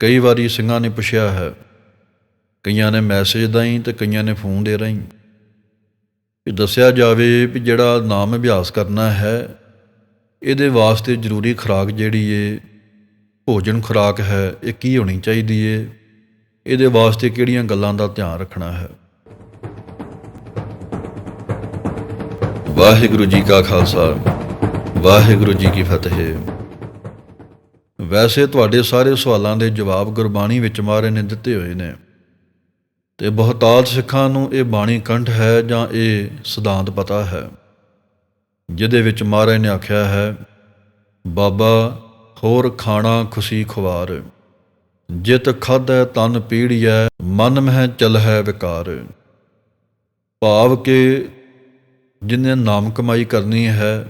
ਕਈ ਵਾਰੀ ਸਿੰਘਾਂ ਨੇ ਪੁੱਛਿਆ ਹੈ, ਕਈਆਂ ਨੇ ਮੈਸੇਜ ਰਾਹੀਂ ਤੇ ਕਈਆਂ ਨੇ ਫੋਨ ਦੇ ਰਾਹੀਂ। ਵੀ ਦੱਸਿਆ ਜਾਵੇ ਵੀ ਜਿਹੜਾ ਨਾਮ ਅਭਿਆਸ ਕਰਨਾ ਹੈ, ਇਹਦੇ ਵਾਸਤੇ ਜ਼ਰੂਰੀ ਖੁਰਾਕ ਜਿਹੜੀ ਏ, ਭੋਜਨ ਖੁਰਾਕ ਹੈ, ਇਹ ਕੀ ਹੋਣੀ ਚਾਹੀਦੀ ਏ, ਇਹਦੇ ਵਾਸਤੇ ਕਿਹੜੀਆਂ ਗੱਲਾਂ ਦਾ ਧਿਆਨ ਰੱਖਣਾ ਹੈ। ਵਾਹਿਗੁਰੂ ਜੀ ਕਾ ਖਾਲਸਾ, ਵਾਹਿਗੁਰੂ ਜੀ ਕੀ ਫਤਿਹ। ਵੈਸੇ ਤੁਹਾਡੇ ਸਾਰੇ ਸਵਾਲਾਂ ਦੇ ਜਵਾਬ ਗੁਰਬਾਣੀ ਵਿੱਚ ਮਹਾਰਾਜ ਨੇ, ਦਿੱਤੇ ਹੋਏ ਨੇ। ਤੇ ਬਹੁਤਾਤ ਸਿੱਖਾਂ ਨੂੰ ਇਹ ਬਾਣੀ ਕੰਠ ਹੈ ਜਾਂ ਇਹ ਸਿਧਾਂਤ ਪਤਾ ਹੈ? ਜਿਹਦੇ ਵਿੱਚ ਮਹਾਰਾਜ ਨੇ ਆਖਿਆ ਹੈ, ਬਾਬਾ, ਹੋਰ ਖਾਣਾ ਖੁਸ਼ੀ ਖੁਵਾਰ। ਜਿਤ ਖਾਧੈ ਤਨ ਪੀੜੀਐ, ਮਨ ਮਹਿ ਚਲ ਹੈ ਵਿਕਾਰ। ਭਾਵ ਕਿ ਜਿਨੇ ਨਾਮ ਕਮਾਈ ਕਰਨੀ ਹੈ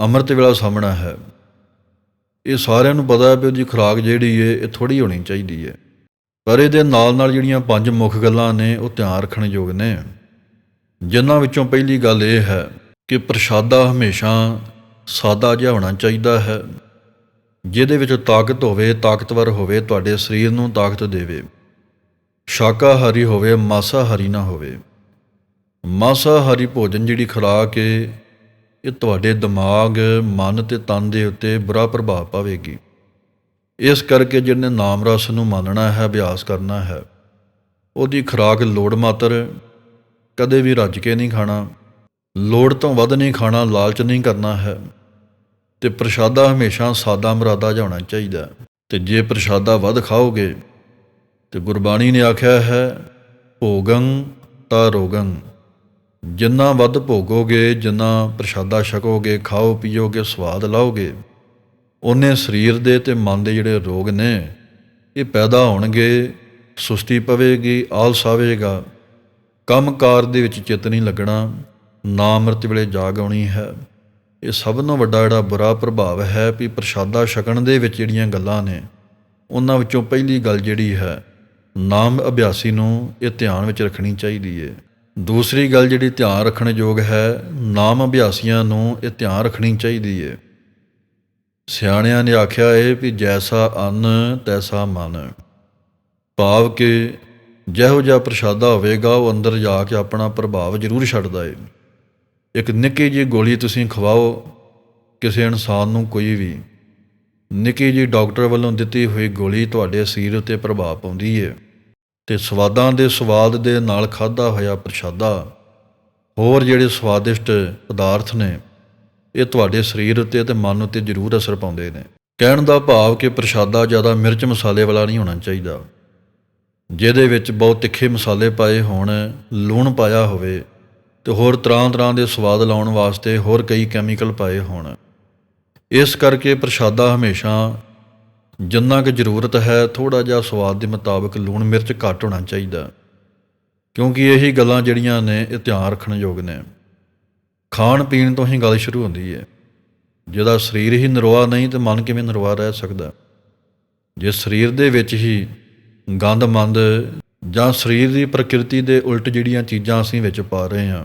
ਅੰਮ੍ਰਿਤ ਵੇਲਾ ਸਾਹਮਣਾ ਹੈ। ਇਹ ਸਾਰਿਆਂ ਨੂੰ ਪਤਾ ਹੈ ਵੀ ਉਹਦੀ ਖੁਰਾਕ ਜਿਹੜੀ ਏ, ਇਹ ਥੋੜੀ ਹੋਣੀ ਚਾਹੀਦੀ ਹੈ ਪਰ ਇਹਦੇ ਨਾਲ ਨਾਲ ਜਿਹੜੀਆਂ ਪੰਜ ਮੁੱਖ ਗੱਲਾਂ ਨੇ, ਉਹ ਧਿਆਨ ਰੱਖਣ ਯੋਗ ਨੇ। ਜਿਨ੍ਹਾਂ ਵਿੱਚੋਂ ਪਹਿਲੀ ਗੱਲ ਇਹ ਹੈ ਕਿ ਪ੍ਰਸ਼ਾਦਾ ਹਮੇਸ਼ਾ ਸਾਦਾ ਜਿਹਾ ਹੋਣਾ ਚਾਹੀਦਾ ਹੈ। ਜਿਹਦੇ ਵਿੱਚ ਤਾਕਤ ਹੋਵੇ, ਤਾਕਤਵਰ ਹੋਵੇ, ਤੁਹਾਡੇ ਸਰੀਰ ਨੂੰ ਤਾਕਤ ਦੇਵੇ। ਸ਼ਾਕਾਹਾਰੀ ਹੋਵੇ, ਮਾਸਾਹਾਰੀ ਨਾ ਹੋਵੇ। ਮਾਸਾਹਾਰੀ ਭੋਜਨ ਜਿਹੜੀ ਖੁਰਾਕ ਏ ਇਹ ਤੁਹਾਡੇ ਦਿਮਾਗ, ਮਨ ਤੇ ਤਨ ਦੇ ਉੱਤੇ ਬੁਰਾ ਪ੍ਰਭਾਵ ਪਾਵੇਗੀ। ਇਸ ਕਰਕੇ ਜਿਹਨੇ ਨਾਮ ਰਸ ਨੂੰ ਮੰਨਣਾ ਹੈ, ਅਭਿਆਸ ਕਰਨਾ ਹੈ, ਉਹਦੀ ਖੁਰਾਕ ਲੋੜ ਮਾਤਰ ਕਦੇ ਵੀ ਰੱਜ ਕੇ ਨਹੀਂ ਖਾਣਾ, ਲੋੜ ਤੋਂ ਵੱਧ ਨਹੀਂ ਖਾਣਾ, ਲਾਲਚ ਨਹੀਂ ਕਰਨਾ ਹੈ। ਤੇ ਪ੍ਰਸ਼ਾਦਾ ਹਮੇਸ਼ਾ ਸਾਦਾ ਮਰਾਦਾ ਜਾਣਾ ਚਾਹੀਦਾ ਹੈ। ਤੇ ਜੇ ਪ੍ਰਸ਼ਾਦਾ ਵੱਧ ਖਾਓਗੇ, ਤੇ ਗੁਰਬਾਣੀ ਨੇ ਆਖਿਆ ਹੈ, ਭੋਗੰ ਤਾ ਰੋਗੰ। ਜਿੰਨਾ ਵੱਧ ਭੋਗੋਗੇ, ਜਿੰਨਾ ਪ੍ਰਸ਼ਾਦਾ ਛਕੋਗੇ, ਖਾਓ, ਪੀਓਗੇ, ਸਵਾਦ ਲਾਓਗੇ, ਉਹਨੇ ਸਰੀਰ ਦੇ ਤੇ ਮਨ ਦੇ ਜਿਹੜੇ ਰੋਗ ਨੇ, ਇਹ ਪੈਦਾ ਹੋਣਗੇ, ਸੁਸਤੀ ਪਵੇਗੀ, ਆਲਸ ਆਵੇਗਾ। ਕੰਮਕਾਰ ਦੇ ਵਿੱਚ ਚਿੱਤ ਨਹੀਂ ਲੱਗਣਾ, ਨਾ ਅੰਮ੍ਰਿਤ ਵੇਲੇ ਜਾਗ ਆਉਣੀ ਹੈ। ਇਹ ਸਭ ਤੋਂ ਵੱਡਾ ਜਿਹੜਾ ਬੁਰਾ ਪ੍ਰਭਾਵ ਹੈ ਵੀ ਪ੍ਰਸ਼ਾਦਾ ਛਕਣ ਦੇ ਵਿੱਚ ਜਿਹੜੀਆਂ ਗੱਲਾਂ ਨੇ, ਉਹਨਾਂ ਵਿੱਚੋਂ ਪਹਿਲੀ ਗੱਲ ਜਿਹੜੀ ਹੈ, ਨਾਮ ਅਭਿਆਸੀ ਨੂੰ ਇਹ ਧਿਆਨ ਵਿੱਚ ਰੱਖਣੀ ਚਾਹੀਦੀ ਹੈ ਦੂਸਰੀ ਗੱਲ ਜਿਹੜੀ ਧਿਆਨ ਰੱਖਣ ਯੋਗ ਹੈ, ਨਾਮ ਅਭਿਆਸੀਆਂ ਨੂੰ ਇਹ ਧਿਆਨ ਰੱਖਣੀ ਚਾਹੀਦੀ ਹੈ ਸਿਆਣਿਆਂ ਨੇ ਆਖਿਆ ਹੈ ਵੀ ਜੈਸਾ ਅੰਨ, ਤੈਸਾ ਮਨ। ਭਾਵ ਕਿ ਜਿਹੋ ਜਿਹਾ ਪ੍ਰਸ਼ਾਦਾ ਹੋਵੇਗਾ, ਉਹ ਅੰਦਰ ਜਾ ਕੇ ਆਪਣਾ ਪ੍ਰਭਾਵ ਜ਼ਰੂਰ ਛੱਡਦਾ ਏ। ਇੱਕ ਨਿੱਕੀ ਜਿਹੀ ਗੋਲੀ ਤੁਸੀਂ ਖਵਾਓ, ਕਿਸੇ ਇਨਸਾਨ ਨੂੰ ਕੋਈ ਵੀ। ਨਿੱਕੀ ਜਿਹੀ ਡਾਕਟਰ ਵੱਲੋਂ ਦਿੱਤੀ ਹੋਈ ਗੋਲੀ ਤੁਹਾਡੇ ਸਰੀਰ ਉੱਤੇ ਪ੍ਰਭਾਵ ਪਾਉਂਦੀ ਹੈ ਤੇ ਸਵਾਦਾਂ ਦੇ ਸਵਾਦ ਦੇ ਨਾਲ ਖਾਦਾ ਹੋਇਆ ਪ੍ਰਸ਼ਾਦਾ। ਹੋਰ ਜਿਹੜੇ ਸਵਾਦਿਸ਼ਟ ਪਦਾਰਥ ਨੇ, ਇਹ ਤੁਹਾਡੇ ਸਰੀਰ ਉੱਤੇ ਤੇ ਮਨ ਉੱਤੇ ਜ਼ਰੂਰ ਅਸਰ ਪਾਉਂਦੇ ਨੇ। ਕਹਿਣ ਦਾ ਭਾਵ ਕਿ ਪ੍ਰਸ਼ਾਦਾ ਜ਼ਿਆਦਾ ਮਿਰਚ ਮਸਾਲੇ ਵਾਲਾ ਨਹੀਂ ਹੋਣਾ ਚਾਹੀਦਾ। ਜਿਹਦੇ ਵਿੱਚ ਬਹੁਤ ਤਿੱਖੇ ਮਸਾਲੇ ਪਾਏ ਹੋਣ, ਲੂਣ ਪਾਇਆ ਹੋਵੇ ਤੇ ਹੋਰ ਤਰ੍ਹਾਂ ਤਰ੍ਹਾਂ ਦੇ ਸਵਾਦ ਲਾਉਣ ਵਾਸਤੇ ਹੋਰ ਕਈ ਕੈਮੀਕਲ ਪਾਏ ਹੋਣ। ਇਸ ਕਰਕੇ ਪ੍ਰਸ਼ਾਦਾ ਹਮੇਸ਼ਾ ਜਿੰਨਾ ਕੁ ਜ਼ਰੂਰਤ ਹੈ ਥੋੜਾ ਜਿਹਾ ਸਵਾਦ ਦੇ ਮੁਤਾਬਕ ਲੂਣ ਮਿਰਚ ਘੱਟ ਹੋਣਾ ਚਾਹੀਦਾ। ਕਿਉਂਕਿ ਇਹੀ ਗੱਲਾਂ ਜਿਹੜੀਆਂ ਨੇ, ਇਹ ਧਿਆਨ ਰੱਖਣ ਯੋਗ ਨੇ। ਖਾਣ ਪੀਣ ਤੋਂ ਹੀ ਗੱਲ ਸ਼ੁਰੂ ਹੁੰਦੀ ਹੈ ਜਿਹਦਾ ਸਰੀਰ ਹੀ ਨਰਵਾ ਨਹੀਂ, ਤੇ ਮਨ ਕਿਵੇਂ ਨਰਵਾ ਰਹਿ ਸਕਦਾ? ਜੇ ਸਰੀਰ ਦੇ ਵਿੱਚ ਹੀ ਗੰਦ ਮੰਦ ਜਾਂ ਸਰੀਰ ਦੀ ਪ੍ਰਕਿਰਤੀ ਦੇ ਉਲਟ ਜਿਹੜੀਆਂ ਚੀਜ਼ਾਂ ਅਸੀਂ ਵਿੱਚ ਪਾ ਰਹੇ ਹਾਂ,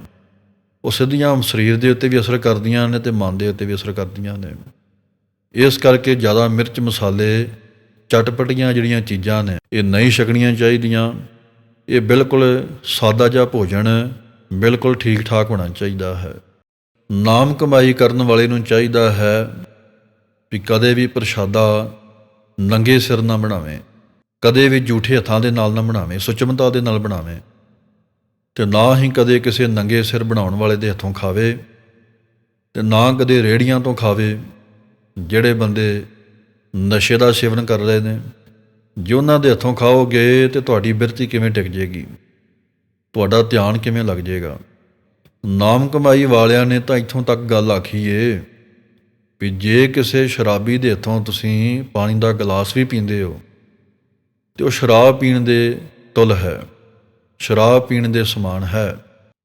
ਉਹ ਸਿੱਧੀਆਂ ਸਰੀਰ ਦੇ ਉੱਤੇ ਵੀ ਅਸਰ ਕਰਦੀਆਂ ਨੇ ਤੇ ਮਨ ਦੇ ਉੱਤੇ ਵੀ ਅਸਰ ਕਰਦੀਆਂ ਨੇ। ਇਸ ਕਰਕੇ ਜ਼ਿਆਦਾ ਮਿਰਚ ਮਸਾਲੇ, ਚਟਪਟੀਆਂ ਜਿਹੜੀਆਂ ਚੀਜ਼ਾਂ ਨੇ, ਇਹ ਨਹੀਂ ਛਕਣੀਆਂ ਚਾਹੀਦੀਆਂ। ਇਹ ਬਿਲਕੁਲ ਸਾਦਾ ਜਿਹਾ ਭੋਜਨ ਬਿਲਕੁਲ ਠੀਕ ਠਾਕ ਹੋਣਾ ਚਾਹੀਦਾ ਹੈ। ਨਾਮ ਕਮਾਈ ਕਰਨ ਵਾਲੇ ਨੂੰ ਚਾਹੀਦਾ ਹੈ ਵੀ ਕਦੇ ਵੀ ਪ੍ਰਸ਼ਾਦਾ ਨੰਗੇ ਸਿਰ ਨਾ ਬਣਾਵੇ, ਕਦੇ ਵੀ ਝੂਠੇ ਹੱਥਾਂ ਦੇ ਨਾਲ ਨਾ ਬਣਾਵੇ, ਸੁਚਮਤਾ ਦੇ ਨਾਲ ਬਣਾਵੇ ਤੇ ਨਾ ਹੀ ਕਦੇ ਕਿਸੇ ਨੰਗੇ ਸਿਰ ਬਣਾਉਣ ਵਾਲੇ ਦੇ ਹੱਥੋਂ ਖਾਵੇ ਤੇ ਨਾ ਕਦੇ ਰੇੜੀਆਂ ਤੋਂ ਖਾਵੇ। ਜਿਹੜੇ ਬੰਦੇ ਨਸ਼ੇ ਦਾ ਸੇਵਨ ਕਰ ਰਹੇ ਨੇ, ਜੇ ਉਹਨਾਂ ਦੇ ਹੱਥੋਂ ਖਾਓਗੇ ਤੇ ਤੁਹਾਡੀ ਬਿਰਤੀ ਕਿਵੇਂ ਟਿਕ ਜੇਗੀ ਤੁਹਾਡਾ ਧਿਆਨ ਕਿਵੇਂ ਲੱਗ ਜਾਏਗਾ? ਨਾਮ ਕਮਾਈ ਵਾਲਿਆਂ ਨੇ ਤਾਂ ਇੱਥੋਂ ਤੱਕ ਗੱਲ ਆਖੀ ਏ ਵੀ ਜੇ ਕਿਸੇ ਸ਼ਰਾਬੀ ਦੇ ਹੱਥੋਂ ਤੁਸੀਂ ਪਾਣੀ ਦਾ ਗਲਾਸ ਵੀ ਪੀਂਦੇ ਹੋ, ਤੇ ਉਹ ਸ਼ਰਾਬ ਪੀਣ ਦੇ ਤੁਲ ਹੈ, ਸ਼ਰਾਬ ਪੀਣ ਦੇ ਸਮਾਨ ਹੈ।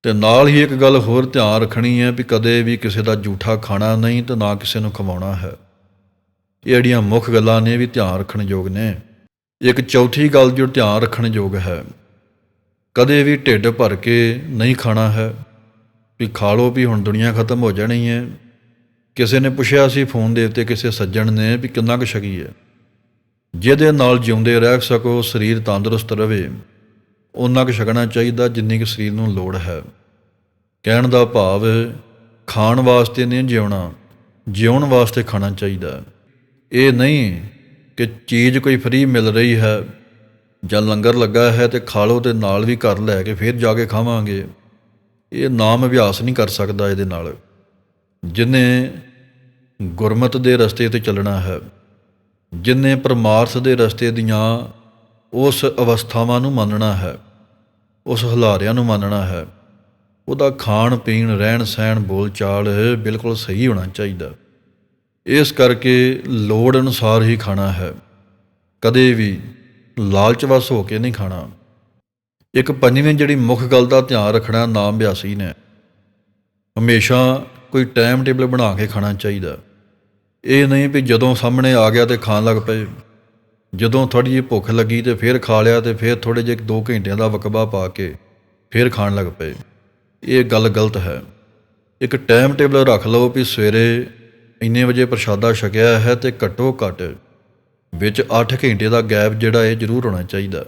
ਤੇ ਨਾਲ ਹੀ ਇੱਕ ਗੱਲ ਹੋਰ ਧਿਆਨ ਰੱਖਣੀ ਹੈ ਵੀ ਕਦੇ ਵੀ ਕਿਸੇ ਦਾ ਝੂਠਾ ਖਾਣਾ ਨਹੀਂ ਤੇ ਨਾ ਕਿਸੇ ਨੂੰ ਖਵਾਉਣਾ ਹੈ। ਇਹ ਜਿਹੜੀਆਂ ਮੁੱਖ ਗੱਲਾਂ ਨੇ ਵੀ ਧਿਆਨ ਰੱਖਣ ਯੋਗ ਨੇ। ਇੱਕ ਚੌਥੀ ਗੱਲ ਜੋ ਧਿਆਨ ਰੱਖਣ ਯੋਗ ਹੈ, ਕਦੇ ਵੀ ਢਿੱਡ ਭਰ ਕੇ ਨਹੀਂ ਖਾਣਾ ਹੈ, ਵੀ ਖਾ ਲਓ ਵੀ ਹੁਣ ਦੁਨੀਆ ਖਤਮ ਹੋ ਜਾਣੀ ਹੈ। ਕਿਸੇ ਨੇ ਪੁੱਛਿਆ ਸੀ ਫੋਨ ਦੇ ਉੱਤੇ ਕਿਸੇ ਸੱਜਣ ਨੇ ਵੀ ਕਿੰਨਾ ਕੁ ਛਕੀ ਹੈ। ਜਿਹਦੇ ਨਾਲ ਜਿਉਂਦੇ ਰਹਿ ਸਕੋ, ਸਰੀਰ ਤੰਦਰੁਸਤ ਰਹੇ। ਉਹਨਾਂ ਕੁ ਛਕਣਾ ਚਾਹੀਦਾ ਜਿੰਨੀ ਕੁ ਸਰੀਰ ਨੂੰ ਲੋੜ ਹੈ। ਕਹਿਣ ਦਾ ਭਾਵ, ਖਾਣ ਵਾਸਤੇ ਨਹੀਂ ਜਿਉਣਾ, ਜਿਉਣ ਵਾਸਤੇ ਖਾਣਾ ਚਾਹੀਦਾ। ਇਹ ਨਹੀਂ ਕਿ ਚੀਜ਼ ਕੋਈ ਫ੍ਰੀ ਮਿਲ ਰਹੀ ਹੈ, ਜਾਂ ਲੰਗਰ ਲੱਗਾ ਹੈ ਤੇ ਖਾ ਲਓ ਤੇ ਨਾਲ ਵੀ ਘਰ ਲੈ ਕੇ ਫਿਰ ਜਾ ਕੇ ਖਾਵਾਂਗੇ। ਇਹ ਨਾਮ ਅਭਿਆਸ ਨਹੀਂ ਕਰ ਸਕਦਾ ਇਹਦੇ ਨਾਲ। ਜਿਨੇ ਗੁਰਮਤ ਦੇ ਰਸਤੇ ਤੇ ਚੱਲਣਾ ਹੈ, ਜਿਨੇ ਪਰਮਾਰਥ ਦੇ ਰਸਤੇ ਦੀਆਂ ਉਸ ਅਵਸਥਾਵਾਂ ਨੂੰ ਮੰਨਣਾ ਹੈ। ਉਸ ਹਲਾਰਿਆਂ ਨੂੰ ਮੰਨਣਾ ਹੈ। ਉਹਦਾ ਖਾਣ, ਪੀਣ, ਰਹਿਣ, ਸਹਿਣ ਬੋਲਚਾਲ ਬਿਲਕੁਲ ਸਹੀ ਹੋਣਾ ਚਾਹੀਦਾ। ਇਸ ਕਰਕੇ ਲੋੜ ਅਨੁਸਾਰ ਹੀ ਖਾਣਾ ਹੈ। ਕਦੇ ਵੀ ਲਾਲਚਵਸ ਹੋ ਕੇ ਨਹੀਂ ਖਾਣਾ। ਇੱਕ ਪੰਜਵੀਂ ਜਿਹੜੀ ਮੁੱਖ ਗੱਲ ਦਾ ਧਿਆਨ ਰੱਖਣਾ ਨਾਮ ਅਭਿਆਸੀ ਨੇ। ਹਮੇਸ਼ਾ ਕੋਈ ਟਾਈਮ ਟੇਬਲ ਬਣਾ ਕੇ ਖਾਣਾ ਚਾਹੀਦਾ। ਇਹ ਨਹੀਂ ਵੀ ਜਦੋਂ ਸਾਹਮਣੇ ਆ ਗਿਆ ਤੇ ਖਾਣ ਲੱਗ ਪਏ। ਜਦੋਂ ਥੋੜੀ ਜਿਹੀ ਭੁੱਖ ਲੱਗੀ ਤੇ ਫਿਰ ਖਾ ਲਿਆ ਤੇ ਫਿਰ ਥੋੜੇ ਜਿਹੇ 2 ਘੰਟਿਆਂ ਦਾ ਵਕਬਾ ਪਾ ਕੇ ਫਿਰ ਖਾਣ ਲੱਗ ਪਏ। ਇਹ ਗੱਲ ਗਲਤ ਹੈ। ਇੱਕ ਟਾਈਮ ਟੇਬਲ ਰੱਖ ਲਓ ਵੀ ਸਵੇਰੇ ਇੰਨੇ ਵਜੇ ਪ੍ਰਸ਼ਾਦਾ ਛਕਿਆ ਹੈ ਤੇ ਘੱਟੋ ਘੱਟ ਵਿੱਚ 8 ਘੰਟੇ ਦਾ ਗੈਪ ਜਿਹੜਾ ਹੈ ਜ਼ਰੂਰ ਹੋਣਾ ਚਾਹੀਦਾ।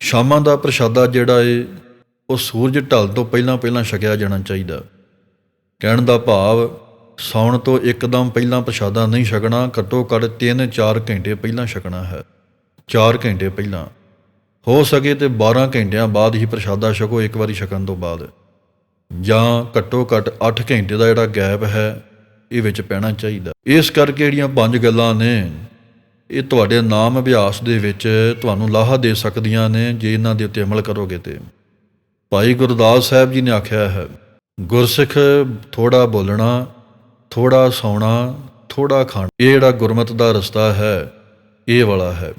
ਸ਼ਾਮਾਂ ਦਾ ਪ੍ਰਸ਼ਾਦਾ ਜਿਹੜਾ ਹੈ ਉਹ ਸੂਰਜ ਢਲ ਤੋਂ ਪਹਿਲਾਂ ਪਹਿਲਾਂ ਛਕਿਆ ਜਾਣਾ ਚਾਹੀਦਾ। ਕਹਿਣ ਦਾ ਭਾਵ ਸੌਣ ਤੋਂ ਇੱਕਦਮ ਪਹਿਲਾਂ ਪ੍ਰਸ਼ਾਦਾ ਨਹੀਂ ਛਕਣਾ, ਘੱਟੋ ਘੱਟ 3-4 ਘੰਟੇ ਪਹਿਲਾਂ ਛਕਣਾ ਹੈ। 4 ਘੰਟੇ ਪਹਿਲਾਂ। ਹੋ ਸਕੇ ਤੇ 12 ਘੰਟਿਆਂ ਬਾਅਦ ਹੀ ਪ੍ਰਸ਼ਾਦਾ ਛਕੋ ਇੱਕ ਵਾਰੀ ਛਕਣ ਤੋਂ ਬਾਅਦ। ਜਾਂ ਘੱਟੋ ਘੱਟ 8 ਘੰਟੇ ਦਾ ਜਿਹੜਾ ਗੈਪ ਹੈ, ਇਹ ਵਿੱਚ ਪੈਣਾ ਚਾਹੀਦਾ। ਇਸ ਕਰਕੇ ਜਿਹੜੀਆਂ ਪੰਜ ਗੱਲਾਂ ਨੇ, ਇਹ ਤੁਹਾਡੇ ਨਾਮ ਅਭਿਆਸ ਦੇ ਵਿੱਚ ਤੁਹਾਨੂੰ ਲਾਹਾ ਦੇ ਸਕਦੀਆਂ ਨੇ ਜੇ ਇਹਨਾਂ ਦੇ ਉੱਤੇ ਅਮਲ ਕਰੋਗੇ ਤੇ। ਭਾਈ ਗੁਰਦਾਸ ਸਾਹਿਬ ਜੀ ਨੇ ਆਖਿਆ ਹੈ, ਗੁਰਸਿੱਖ ਥੋੜਾ ਬੋਲਣਾ ਥੋੜਾ ਸੌਣਾ, ਥੋੜਾ ਖਾਣਾ, ਇਹ ਜਿਹੜਾ ਗੁਰਮਤ ਦਾ ਰਸਤਾ ਹੈ, ਇਹ ਵਾਲਾ ਹੈ।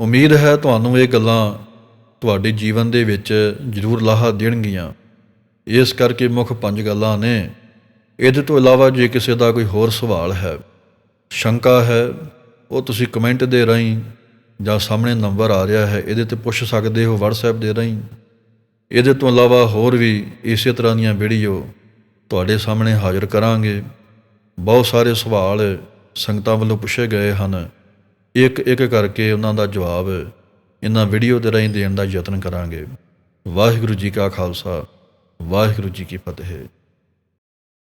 ਉਮੀਦ ਹੈ ਤੁਹਾਨੂੰ ਇਹ ਗੱਲਾਂ ਤੁਹਾਡੇ ਜੀਵਨ ਦੇ ਵਿੱਚ ਜ਼ਰੂਰ ਲਾਹਾ ਦੇਣਗੀਆਂ। ਇਸ ਕਰਕੇ ਮੁੱਖ ਪੰਜ ਗੱਲਾਂ ਨੇ। ਇਹਦੇ ਤੋਂ ਇਲਾਵਾ ਜੇ ਕਿਸੇ ਦਾ ਕੋਈ ਹੋਰ ਸਵਾਲ ਹੈ, ਸ਼ੰਕਾ ਹੈ, ਉਹ ਤੁਸੀਂ ਕਮੈਂਟ ਦੇ ਰਾਹੀਂ ਜਾਂ ਸਾਹਮਣੇ ਨੰਬਰ ਆ ਰਿਹਾ ਹੈ, ਇਹਦੇ ਤੇ ਪੁੱਛ ਸਕਦੇ ਹੋ WhatsApp ਦੇ ਰਾਹੀਂ। ਇਹਦੇ ਤੋਂ ਇਲਾਵਾ ਹੋਰ ਵੀ ਇਸੇ ਤਰ੍ਹਾਂ ਦੀਆਂ ਵੀਡੀਓ ਤੁਹਾਡੇ ਸਾਹਮਣੇ ਹਾਜ਼ਰ ਕਰਾਂਗੇ। ਬਹੁਤ ਸਾਰੇ ਸਵਾਲ ਸੰਗਤਾਂ ਵੱਲੋਂ ਪੁੱਛੇ ਗਏ ਹਨ। ਇੱਕ ਇੱਕ ਕਰਕੇ ਉਹਨਾਂ ਦਾ ਜਵਾਬ ਇਹਨਾਂ ਵੀਡੀਓ ਦੇ ਰਾਹੀਂ ਦੇਣ ਦਾ ਯਤਨ ਕਰਾਂਗੇ। ਵਾਹਿਗੁਰੂ ਜੀ ਕਾ ਖਾਲਸਾ, ਵਾਹਿਗੁਰੂ ਜੀ ਕੀ ਫਤਿਹ।